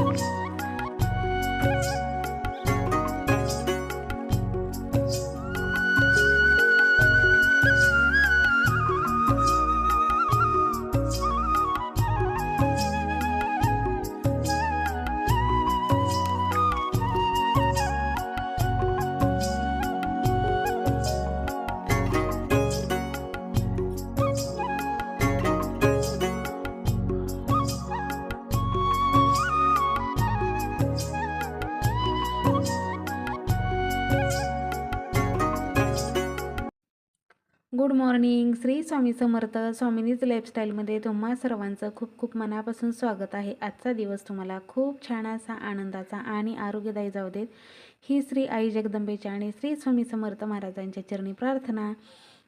Bye. Good morning Shri Swami Samarth स्वामिनीज लाईफस्टाईलमध्ये तुम्हा सर्वांचं खूप खूप मनापासून स्वागत आहे. आजचा दिवस तुम्हाला खूप छान असा आनंदाचा आणि आरोग्यदायी जाऊ देत. ही श्री आई जगदंबेच्या आणि श्री स्वामी समर्थ महाराजांच्या चरणी प्रार्थना.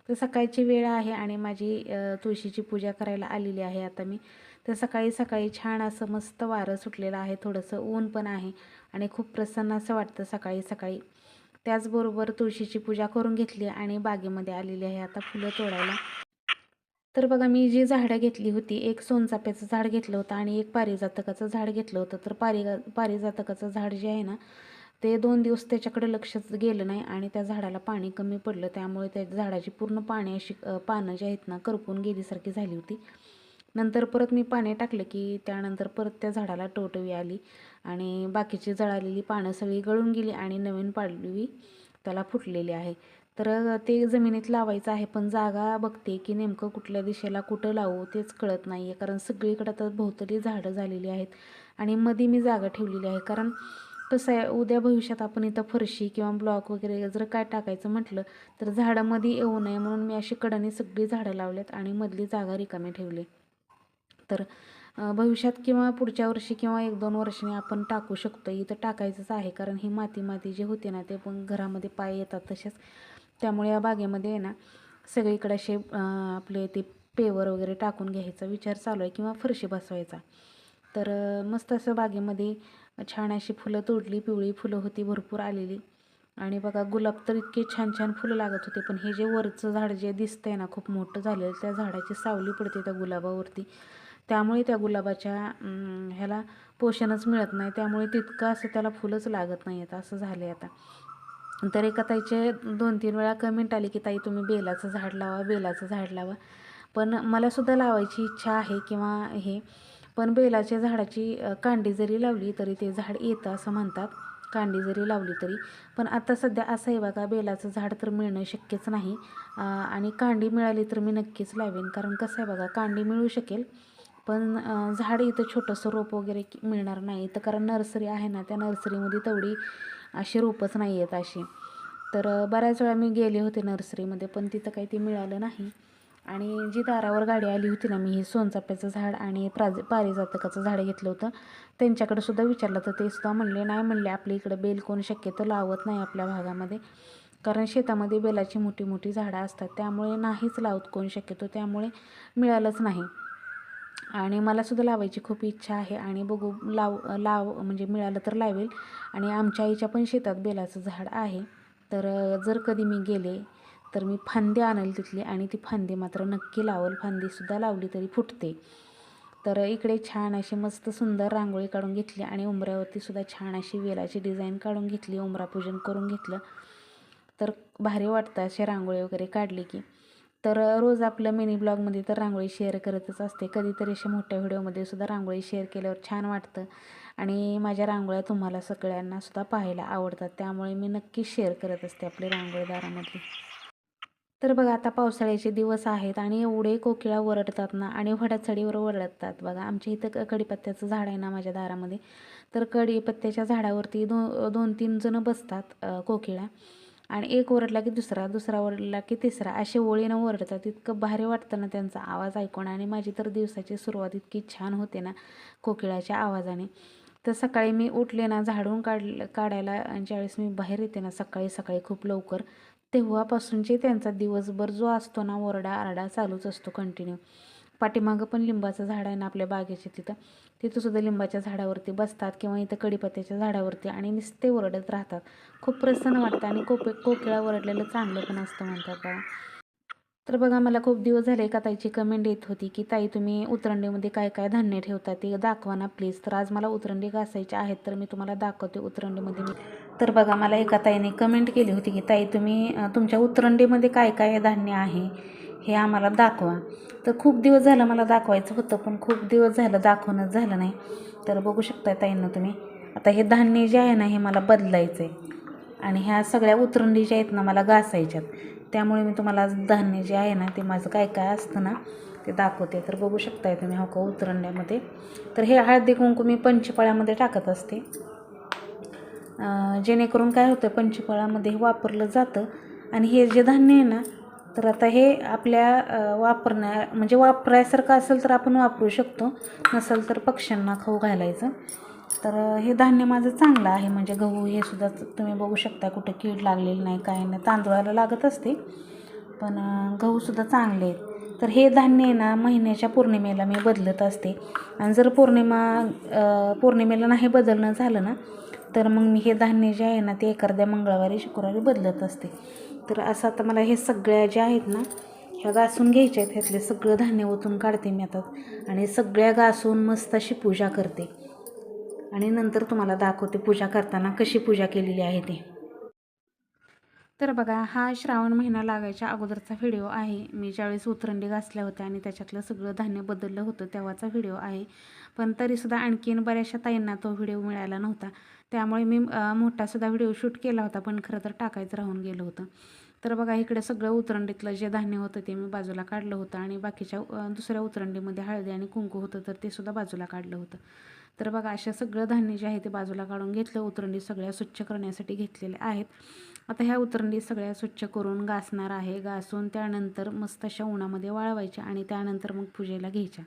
तर सकाळची वेळ आहे आणि माझी तुळशीची पूजा करायला आलेली आहे आता मी. तर सकाळी सकाळी छान असं मस्त वारं सुटलेलं आहे. थोडंसं ऊन पण आहे आणि खूप प्रसन्न असं वाटतं सकाळी सकाळी. त्याचबरोबर तुळशीची पूजा करून घेतली आणि बागेमध्ये आलेली आहे. आता फुलं तोडायला. तर बघा मी जी झाडं घेतली होती एक सोनचाप्याचं झाड घेतलं होतं आणि एक पारिजातकाचं झाड घेतलं होतं. तर पारि पारिजातकाचं झाड जे आहे ना ते दोन दिवस त्याच्याकडे लक्षच गेलं नाही आणि त्या झाडाला पाणी कमी पडलं. त्यामुळे त्या झाडाची पूर्ण पाणी अशी पानं जी आहेत ना करपून गेलीसारखी झाली होती. नंतर परत मी पाणी टाकलं की त्यानंतर परत त्या झाडाला टवटवी आली आणि बाकीची जळालेली पानं सगळी गळून गेली आणि नवीन पाडवी त्याला फुटलेली आहे. तर ते जमिनीत लावायचं आहे पण जागा बघते की नेमकं कुठल्या दिशेला कुठं लावू तेच कळत नाही आहे कारण सगळीकडे आता भोवतली झाडं झालेली आहेत आणि मध्ये मी जागा ठेवलेली आहे. कारण कसं आहे उद्या भविष्यात आपण इथं फरशी किंवा ब्लॉक वगैरे जर काय टाकायचं म्हटलं तर झाडामध्ये येऊ नये म्हणून मी अशी कडाने सगळी झाडं लावल्यात आणि मधली जागा रिकामी ठेवली. तर भविष्यात किंवा पुढच्या वर्षी किंवा एक दोन वर्षांनी आपण टाकू शकतो. इथं टाकायचंच आहे. कारण ही माती माती जी होते ना ते पण घरामध्ये पाय येतात तसेच. त्यामुळे या बागेमध्ये आहे ना सगळीकडे असे आपले ते पेवर वगैरे टाकून घ्यायचा विचार चालू आहे किंवा फरशी बसवायचा. तर मस्त असं बागेमध्ये छान अशी फुलं तोडली पिवळी फुलं होती भरपूर आलेली. आणि बघा गुलाब तर इतके छान छान फुलं लागत होते. पण हे जे वरचं झाड जे दिसतंय ना खूप मोठं झालेलं त्या झाडाची सावली पडते त्या गुलाबावरती. त्यामुळे त्या गुलाबाच्या ह्याला पोषणच मिळत नाही. त्यामुळे तितकं असं त्याला फुलंच लागत नाही आहेत असं झालं आहे आता. तर एका ताईचे दोन तीन वेळा कमेंट आली की ताई तुम्ही बेलाचं झाड लावा बेलाचं झाड लावा. पण मलासुद्धा लावायची इच्छा आहे किंवा हे. पण बेलाच्या झाडाची कांडी जरी लावली तरी ते झाड येतं असं म्हणतात. कांडी जरी लावली तरी. पण आता सध्या असं आहे बघा बेलाचं झाड तर मिळणं शक्यच नाही. आणि कांडी मिळाली तर मी नक्कीच लावेन. कारण कसं आहे बघा कांडी मिळू शकेल. पण झाड इथं छोटंसं रोप वगैरे मिळणार नाही. तर कारण नर्सरी आहे ना त्या नर्सरीमध्ये तेवढी अशी रोपच नाही आहेत अशी. तर बऱ्याच वेळा मी गेले होते नर्सरीमध्ये पण तिथं काही ते मिळालं नाही. आणि जी दारावर गाडी आली होती ना मी हे सोनचाप्याचं झाड आणि प्राज पारिजातकाचं झाड घेतलं होतं. त्यांच्याकडे सुद्धा विचारलं तर ते सुद्धा म्हणले नाही म्हणले आपल्या इकडं बेल कोण शक्यतो लावत नाही आपल्या भागामध्ये. कारण शेतामध्ये बेलाची मोठी मोठी झाडं असतात. त्यामुळे नाहीच लावत कोण शक्यतो. त्यामुळे मिळालंच नाही. आणि मला सुद्धा लावायची खूप इच्छा आहे आणि बघू लाव लाव म्हणजे मिळालं तर लावेल. आणि आमच्या आईच्या पण शेतात बेलाचं झाड आहे. तर जर कधी मी गेले तर मी फांदी आणेल तिथली आणि ती फांदी मात्र नक्की लावल. फांदीसुद्धा लावली तरी फुटते. तर इकडे छान अशी मस्त सुंदर रांगोळी काढून घेतली आणि उमऱ्यावरतीसुद्धा छान अशी वेलाची डिझाईन काढून घेतली उमरापूजन करून घेतलं. तर भारी वाटतं असे रांगोळी वगैरे काढली की. तर रोज आपलं मिनी ब्लॉगमध्ये तर रांगोळी शेअर करतच असते. कधीतरी अशा मोठ्या व्हिडिओमध्ये सुद्धा रांगोळी शेअर केल्यावर छान वाटतं. आणि माझ्या रांगोळ्या तुम्हाला सगळ्यांना सुद्धा पाहायला आवडतात. त्यामुळे मी नक्की शेअर करत असते आपली रांगोळी दारामधली तर बघा आता पावसाळ्याचे दिवस आहेत आणि एवढे कोकिळा वरडतात ना आणि वडाचडीवर वरडतात बघा आमच्या इथं क- कडीपत्त्याचं झाड आहे ना माझ्या दारामध्ये. तर कडीपत्त्याच्या झाडावरती दो दोन तीन जणं बसतात कोकिळा. आणि एक ओरडला की दुसरा दुसरा ओरडला की तिसरा. असे ओळीनं ओरडतात. इतकं भारी वाटतं ना त्यांचा आवाज ऐकून. आणि माझी तर दिवसाची सुरुवात इतकी छान होते ना कोकिळाच्या आवाजाने. तर सकाळी मी उठले ना झाडून काढ काढायला ज्यावेळेस मी बाहेर येते ना सकाळी सकाळी खूप लवकर तेव्हापासूनचे त्यांचा दिवसभर जो असतो ना ओरडा आरडा चालूच असतो कंटिन्यू पाठीमागं पण लिंबाचं झाड आहे ना आपल्या बागेच्या तिथं. तिथं सुद्धा लिंबाच्या झाडावरती बसतात किंवा इथं कडीपत्त्याच्या झाडावरती आणि नुसते ओरडत राहतात. खूप प्रसन्न वाटतं आणि कोप कोकिळा ओरडलेलं चांगलं पण असतं म्हणतात बघा तर बघा मला खूप दिवस झाले एका ताईची कमेंट येत होती की ताई तुम्ही उतरंडीमध्ये काय काय धान्य ठेवता ते दाखवा ना प्लीज तर आज मला उतरंडी घासायचे आहेत तर मी तुम्हाला दाखवते उतरंडीमध्ये मी. तर बघा मला एका ताईने कमेंट केली होती की ताई तुम्ही तुमच्या उतरंडीमध्ये काय काय धान्य आहे? हे आम्हाला दाखवा. तर खूप दिवस झालं मला दाखवायचं होतं पण खूप दिवस झालं दाखवणंच झालं नाही. तर बघू शकता ताईंना तुम्ही. आता हे धान्य जे आहे ना हे मला बदलायचं आहे आणि ह्या सगळ्या उतरंडी ज्या आहेत ना मला घासायच्यात. त्यामुळे मी तुम्हाला धान्य जे आहे ना ते माझं काय काय असतं ना ते दाखवते. तर बघू शकताय तुम्ही हो का उतरंड्यामध्ये. तर हे हळदी कुंकू मी पंचपाळ्यामध्ये टाकत असते. जेणेकरून काय होतं पंचपाळ्यामध्ये हे वापरलं जातं. आणि हे जे धान्य आहे ना तर आता हे आपल्या वापरण्या म्हणजे वापरायसारखं असेल तर आपण वापरू शकतो. नसेल तर पक्ष्यांना खाऊ घालायचं. तर हे धान्य माझं चांगलं आहे. म्हणजे गहू हे सुद्धा तुम्ही बघू शकता कुठं कीड लागलेली नाही काय नाही. तांदूळाला लागत असते. पण गहूसुद्धा चांगले आहेत. तर हे धान्य आहे ना महिन्याच्या पौर्णिमेला मी बदलत असते. आणि जर पौर्णिमा पौर्णिमेला नाही बदलणं झालं ना तर मग मी हे धान्य जे आहे ना ते एखाद्या मंगळवारी शुक्रवारी बदलत असते. तर असं आता मला हे सगळ्या ज्या आहेत ना ह्या घासून घ्यायच्या आहेत ह्यातले सगळं धान्य ओतून काढते मी आता. आणि सगळ्या घासून मस्त अशी पूजा करते. आणि नंतर तुम्हाला दाखवते पूजा करताना कशी पूजा केलेली आहे ती. तर बघा हा श्रावण महिना लागायच्या अगोदरचा व्हिडिओ आहे. मी ज्यावेळेस उतरंडी घासल्या होत्या आणि त्याच्यातलं सगळं धान्य बदललं होतं तेव्हाचा व्हिडिओ आहे. पण तरीसुद्धा आणखीन बऱ्याचशा ताईंना तो व्हिडिओ मिळाला नव्हता. त्यामुळे मी मोठासुद्धा व्हिडिओ शूट केला होता पण खरं तर टाकायचं राहून गेलं होतं. तर बघा इकडे सगळं उतरंडीतलं जे धान्य होतं ते मी बाजूला काढलं होतं आणि बाकीच्या दुसऱ्या उतरंडीमध्ये हळदी आणि कुंकू होतं तर ते सुद्धा बाजूला काढलं होतं. तर बघा अशा सगळं धान्य जे आहे ते बाजूला काढून घेतलं उतरंडी सगळ्या स्वच्छ करण्यासाठी घेतलेल्या आहेत. आता ह्या उतरंडी सगळ्या स्वच्छ करून घासणार आहे घासून त्यानंतर मस्त अशा उन्हामध्ये वाळवायच्या आणि त्यानंतर मग पूजेला घ्यायच्या.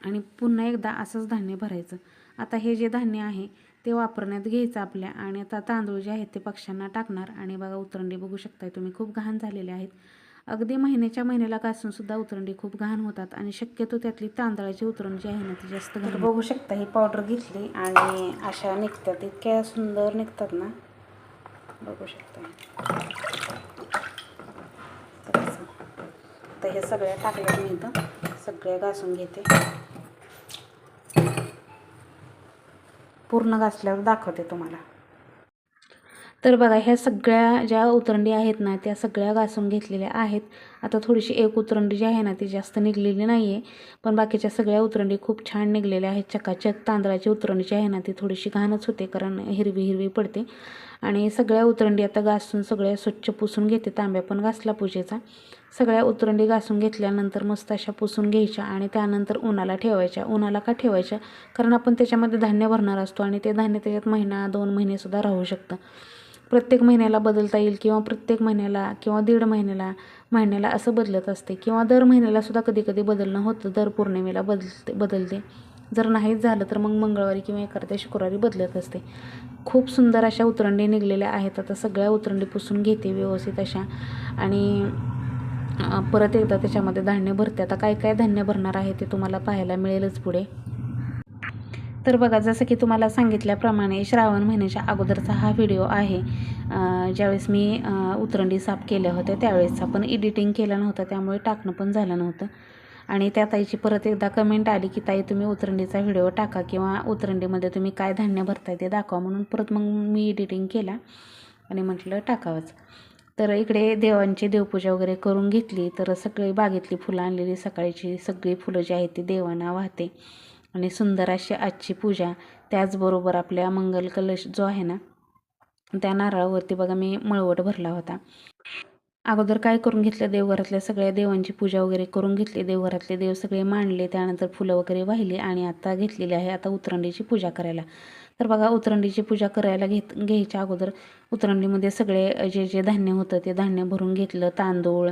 आणि पुन्हा एकदा असंच धान्य भरायचं. आता हे जे धान्य आहे ते वापरण्यात घ्यायचं आपल्या. आणि आता तांदूळ जे आहेत ते पक्ष्यांना टाकणार. आणि बघा उतरंडी बघू शकताय तुम्ही. खूप घाण झालेले आहेत. अगदी महिन्याच्या महिन्याला घासून सुद्धा उतरंडी खूप घाण होतात. आणि शक्यतो त्यातली तांदळाची उतरण जी आहे ना ती जास्त घाण बघू शकता ही पावडर घेतली आणि अशा निघतात. इतक्या सुंदर निघतात ना. बघू शकता. तर हे सगळ्या टाकल्या मी इथं. सगळ्या घासून घेते. पूर्ण घासल्यावर दाखवते तुम्हाला. तर बघा ह्या सगळ्या ज्या उतरंडी आहेत ना त्या सगळ्या घासून घेतलेल्या आहेत. आता थोडीशी एक उतरंडी जी आहे ना ती जास्त निघलेली नाही आहे पण बाकीच्या सगळ्या उतरंडी खूप छान निघलेल्या आहेत. चकाचक तांदळाची उतरंडी जी आहे ना ती थोडीशी घाणच होते कारण हिरवी हिरवी पडते. आणि सगळ्या उतरंडी आता घासून सगळ्या स्वच्छ पुसून घेते तांब्या पण घासला पूजेचा. सगळ्या उतरंडी घासून घेतल्यानंतर मस्त अशा पुसून घ्यायच्या आणि त्यानंतर उन्हाला ठेवायच्या. उन्हाला का ठेवायच्या? कारण आपण त्याच्यामध्ये धान्य भरणार असतो आणि ते धान्य त्याच्यात महिना दोन महिनेसुद्धा राहू शकतं. प्रत्येक महिन्याला बदलता येईल किंवा प्रत्येक महिन्याला किंवा दीड महिन्याला महिन्याला असं बदलत असते किंवा दर महिन्यालासुद्धा कधी कधी बदलणं होतं. दर पौर्णिमेला बदलते बदलते. जर नाहीच झालं तर मग मंगळवारी किंवा एखाद्या शुक्रवारी बदलत असते. खूप सुंदर अशा उतरंडी निघलेल्या आहेत. आता सगळ्या उतरंडी पुसून घेते व्यवस्थित अशा. आणि परत एकदा त्याच्यामध्ये धान्य भरते. आता काय काय धान्य भरणार आहे ते तुम्हाला पाहायला मिळेलच पुढे. तर बघा जसं की तुम्हाला सांगितल्याप्रमाणे श्रावण महिन्याच्या अगोदरचा हा व्हिडिओ आहे. ज्यावेळेस मी उतरंडी साफ केल्या होत्या त्यावेळेसचा पण एडिटिंग केलं नव्हतं त्यामुळे टाकणं पण झालं नव्हतं. आणि त्या ताईची परत एकदा कमेंट आली की ताई तुम्ही उतरंडीचा व्हिडिओ टाका किंवा उतरंडीमध्ये तुम्ही काय धान्य भरताय ते दाखवा. म्हणून परत मग मी एडिटिंग केला आणि म्हटलं टाकावंच. तर इकडे देवांची देवपूजा वगैरे करून घेतली. तर सगळी बागेतली फुलं आणलेली सकाळची सगळी फुलं जी आहेत ती देवांना वाहते. आणि सुंदर अशी आजची पूजा. त्याचबरोबर आपल्या मंगल कलश जो आहे ना त्या नारळावरती बघा मी मळवट भरला होता. अगोदर काय करून घेतलं देवघरातल्या सगळ्या देवांची पूजा वगैरे करून घेतली? देवघरातले देव सगळे मांडले त्यानंतर फुलं वगैरे वाहिली आणि आता घेतलेली आहे आता उतरंडीची पूजा करायला. तर बघा उतरंडीची पूजा करायला घेत घ्यायच्या अगोदर उतरंडीमध्ये सगळे जे जे धान्य होतं ते धान्य भरून घेतलं तांदूळ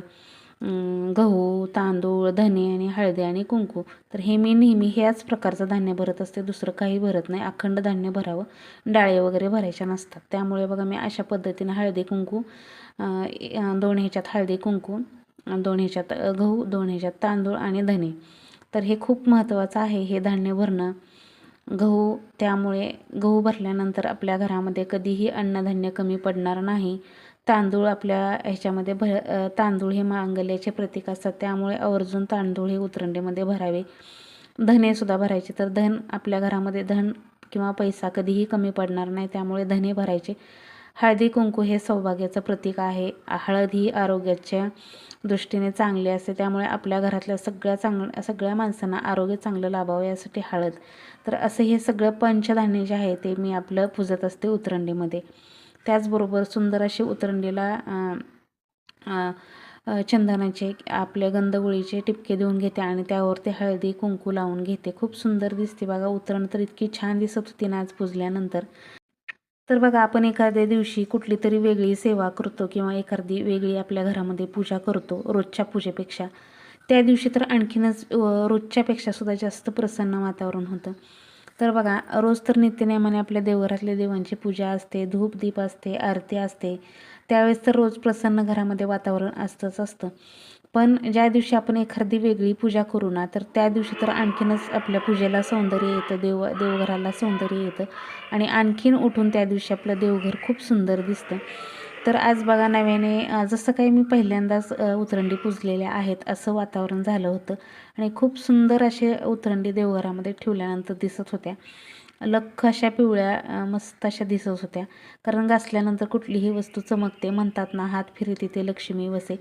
गहू तांदूळ धने आणि हळदी आणि कुंकू. तर हे मी नेहमी ह्याच प्रकारचं धान्य भरत असते. दुसरं काही भरत नाही. अखंड धान्य भरावं. डाळे वगैरे भरायच्या नसतात. त्यामुळे बघा मी अशा पद्धतीनं हळदी कुंकू दोन ह्याच्यात हळदी कुंकू दोन ह्याच्यात गहू दोन ह्याच्यात तांदूळ आणि धने. तर हे खूप महत्त्वाचं आहे हे धान्य भरणं. गहू त्यामुळे गहू भरल्यानंतर आपल्या घरामध्ये कधीही अन्नधान्य कमी पडणार नाही. तांदूळ आपल्या ह्याच्यामध्ये भर तांदूळ हे मांगल्याचे प्रतीक असतात. त्यामुळे आवर्जून तांदूळ हे उतरंडीमध्ये भरावे. धनेसुद्धा भरायचे. तर धन आपल्या घरामध्ये धन किंवा पैसा कधीही कमी पडणार नाही. त्यामुळे धने भरायचे. हळदी कुंकू हे सौभाग्याचं प्रतीक आहे. हळद ही आरोग्याच्या दृष्टीने चांगली असते. त्यामुळे आपल्या घरातल्या सगळ्या चांग सगळ्या माणसांना आरोग्य चांगलं लाभावं यासाठी हळद. तर असं हे सगळं पंचधान्य जे आहे ते मी आपलं पुजत असते उतरंडीमध्ये. त्याचबरोबर सुंदर अशी उतरंडीला चंदनाचे आपल्या गंधगोळीचे टिपके देऊन घेते आणि त्यावरती हळदी कुंकू लावून घेते. खूप सुंदर दिसते बघा उतरण तर इतकी छान दिसत होती ना आज पुजल्यानंतर. तर बघा आपण एखाद्या दिवशी कुठली तरी वेगळी सेवा करतो किंवा एखादी वेगळी आपल्या घरामध्ये पूजा करतो रोजच्या पूजेपेक्षा त्या दिवशी तर आणखीनच रोजच्यापेक्षा सुद्धा जास्त प्रसन्न वातावरण होतं. तर बघा रोज तर नित्यनेमाने आपल्या देवघरातल्या देवांची पूजा असते धूप दीप असते आरती असते. त्यावेळेस तर रोज प्रसन्न घरामध्ये वातावरण असतंच असतं. पण ज्या दिवशी आपण एखादी वेगळी पूजा करू ना तर त्या दिवशी तर आणखीनच आपल्या पूजेला सौंदर्य येतं देव देवघराला सौंदर्य येतं. आणि आणखीन उठून त्या दिवशी आपलं देवघर खूप सुंदर दिसतं. तर आज बघा नव्याने जसं काही मी पहिल्यांदाच उतरंडी पुजलेल्या आहेत असं वातावरण झालं होतं. आणि खूप सुंदर असे उतरंडी देवघरामध्ये ठेवल्यानंतर दिसत होत्या. लख अशा पिवळ्या मस्त अशा दिसत होत्या. कारण घासल्यानंतर कुठलीही वस्तू चमकते म्हणतात ना हात फिरे तिथे लक्ष्मी वसे.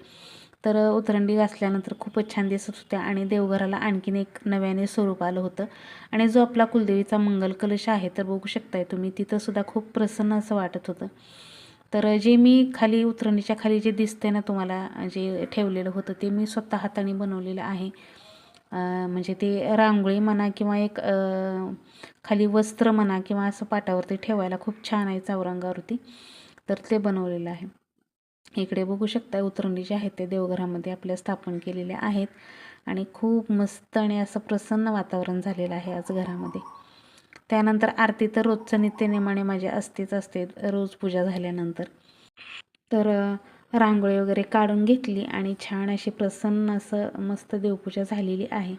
तर उतरंडी घासल्यानंतर खूपच छान दिसत होत्या आणि देवघराला आणखीन एक नव्याने स्वरूप आलं होतं. आणि जो आपला कुलदेवीचा मंगल कलश आहे तर बघू शकताय तुम्ही तिथंसुद्धा खूप प्रसन्न असं वाटत होतं. तर जे मी खाली उतरणीच्या खाली जे दिसते ना तुम्हाला जे ठेवलेलं होतं ते मी स्वतः हाताने बनवलेलं आहे. म्हणजे ते रांगोळी म्हणा किंवा एक खाली वस्त्र म्हणा किंवा असं पाटावरती ठेवायला खूप छान आहे चौरंगावरती तर ते बनवलेलं आहे. इकडे बघू शकता उतरंडी जे आहेत ते देवघरामध्ये आपल्या स्थापन केलेले आहेत. आणि खूप मस्त आणि असं प्रसन्न वातावरण झालेलं आहे आज घरामध्ये. त्यानंतर आरती तर रोजचं नित्यनेमाने माझे असतेच असते रोज पूजा झाल्यानंतर. तर रांगोळी वगैरे काढून घेतली आणि छान अशी प्रसन्न असं मस्त देवपूजा झालेली आहे.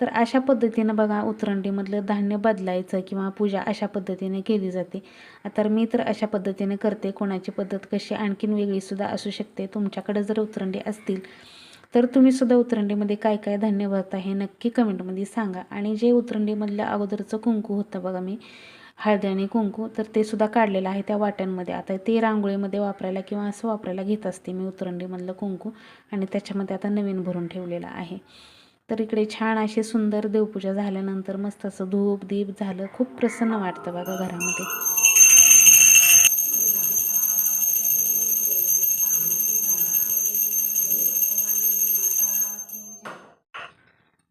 तर अशा पद्धतीनं बघा उतरंडीमधलं धान्य बदलायचं किंवा पूजा अशा पद्धतीने केली जाते. तर मी तर अशा पद्धतीने करते. कोणाची पद्धत कशी आणखीन वेगळीसुद्धा असू शकते. तुमच्याकडे जर उतरंडी असतील तर तुम्ही सुद्धा उतरंडीमध्ये काय काय धान्य भरता हे नक्की कमेंटमध्ये सांगा. आणि जे उतरंडीमधलं अगोदरचं कुंकू होतं बघा मी हळदी आणि कुंकू तर ते सुद्धा काढलेलं आहे त्या वाट्यांमध्ये. आता ते रांगोळीमध्ये वापरायला किंवा असं वापरायला घेत असते मी उतरंडीमधलं कुंकू आणि त्याच्यामध्ये आता नवीन भरून ठेवलेलं आहे. तर इकडे छान अशी सुंदर देवपूजा झाल्यानंतर मस्त असं धूप दीप झालं. खूप प्रसन्न वाटतं बघा घरामध्ये.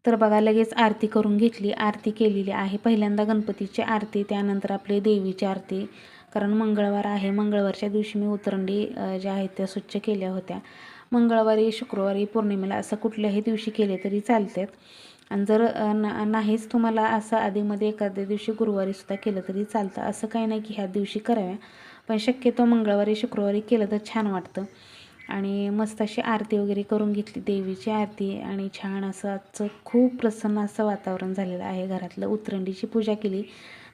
तर बघा लगेच आरती करून घेतली. आरती केलेली आहे. पहिल्यांदा गणपतीची आरती त्यानंतर आपली देवीची आरती. कारण मंगळवार आहे. मंगळवारच्या दिवशी मी उतरंडी ज्या आहेत त्या स्वच्छ केल्या होत्या. मंगळवारी शुक्रवारी पौर्णिमेला असं कुठल्याही दिवशी केले तरी चालतात. आणि जर ना नाहीच तुम्हाला असं आधीमध्ये एखाद्या दिवशी गुरुवारीसुद्धा केलं तरी चालतं. असं काही नाही की ह्या दिवशी कराव्या. पण शक्यतो मंगळवारी शुक्रवारी केलं तर छान वाटतं. आणि मस्त अशी आरती वगैरे करून घेतली देवीची आरती आणि छान असं आजचं खूप प्रसन्न असं वातावरण झालेलं आहे घरातलं. उतरंडीची पूजा केली.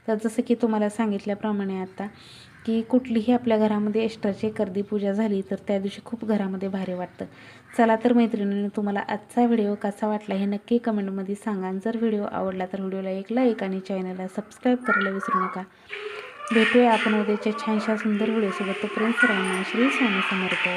तर जसं की तुम्हाला सांगितल्याप्रमाणे आता की कुठलीही आपल्या घरामध्ये एक्स्ट्राची गर्दी पूजा झाली तर त्या दिवशी खूप घरामध्ये भारी वाटतं. चला तर मैत्रिणींनी तुम्हाला आजचा व्हिडिओ कसा वाटला हे नक्की कमेंटमध्ये सांगा. जर व्हिडिओ आवडला तर व्हिडिओला एक लाईक आणि चॅनलला सबस्क्राईब करायला विसरू नका. भेटूया आपण उद्याच्या छानशा सुंदर व्हिडिओसोबत. तोपर्यंत सर्वांना श्री स्वामी समर्थ.